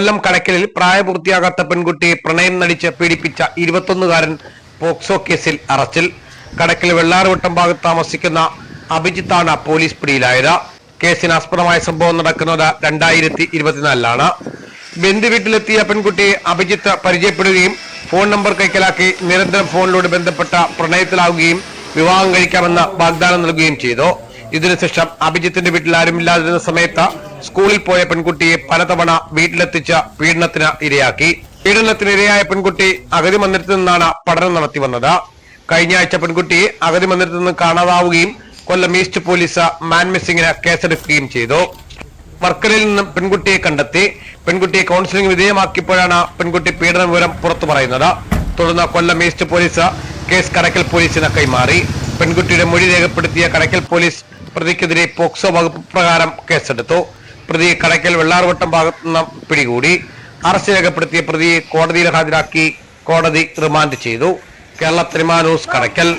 കൊല്ലം കടക്കലിൽ പ്രായപൂർത്തിയാകാത്ത പെൺകുട്ടിയെ പ്രണയം നടിച്ച് പീഡിപ്പിച്ച ഇരുപത്തൊന്നുകാരൻ പോക്സോ കേസിൽ അറസ്റ്റിൽ. കടക്കൽ വെള്ളാറുവട്ടം ഭാഗത്ത് താമസിക്കുന്ന അഭിജിത്താണ് പോലീസ് പിടിയിലായത്. കേസിന് ആസ്പദമായ സംഭവം നടക്കുന്നത് രണ്ടായിരത്തി ഇരുപത്തിനാലിലാണ് ബന്ധുവീട്ടിലെത്തിയ പെൺകുട്ടിയെ അഭിജിത്ത് പരിചയപ്പെടുകയും ഫോൺ നമ്പർ കൈക്കലാക്കി നിരന്തരം ഫോണിലൂടെ ബന്ധപ്പെട്ട പ്രണയത്തിലാവുകയും വിവാഹം കഴിക്കാമെന്ന് വാഗ്ദാനം നൽകുകയും ചെയ്തു. ഇതിനുശേഷം അഭിജിത്തിന്റെ വീട്ടിൽ ആരുമില്ലാതിരുന്ന സമയത്ത് സ്കൂളിൽ പോയ പെൺകുട്ടിയെ പലതവണ വീട്ടിലെത്തിച്ച പീഡനത്തിന് ഇരയാക്കി. പീഡനത്തിനിരയായ പെൺകുട്ടി അഗതി മന്ദിരത്തിൽ നിന്നാണ് പഠനം നടത്തി വന്നത്. കഴിഞ്ഞ ആഴ്ച പെൺകുട്ടിയെ അഗതി മന്ദിരത്തിൽ നിന്ന് കാണാതാവുകയും കൊല്ലം ഈസ്റ്റ് പോലീസ് മാൻ മിസ്സിംഗിന് കേസെടുക്കുകയും ചെയ്തു. വർക്കലയിൽ നിന്നും പെൺകുട്ടിയെ കണ്ടെത്തി. പെൺകുട്ടിയെ കൗൺസിലിംഗ് വിധേയമാക്കിയപ്പോഴാണ് പെൺകുട്ടി പീഡന വിവരം പുറത്തു പറയുന്നത്. തുടർന്ന് Kollam east police case Kadakkal പോലീസിന് കൈമാറി. പെൺകുട്ടിയുടെ മൊഴി രേഖപ്പെടുത്തിയ കടക്കൽ പോലീസ് പ്രതിക്കെതിരെ പോക്സോ വകുപ്പ് പ്രകാരം കേസെടുത്തു. പ്രതിയെ കടയ്ക്കൽ വെള്ളാർവട്ടം ഭാഗത്തു നിന്ന് പിടികൂടി. അറസ്റ്റ് രേഖപ്പെടുത്തിയ പ്രതിയെ കോടതിയിൽ ഹാജരാക്കി കോടതി റിമാൻഡ് ചെയ്തു. കേരള ത്രിമാ കടയ്ക്കൽ.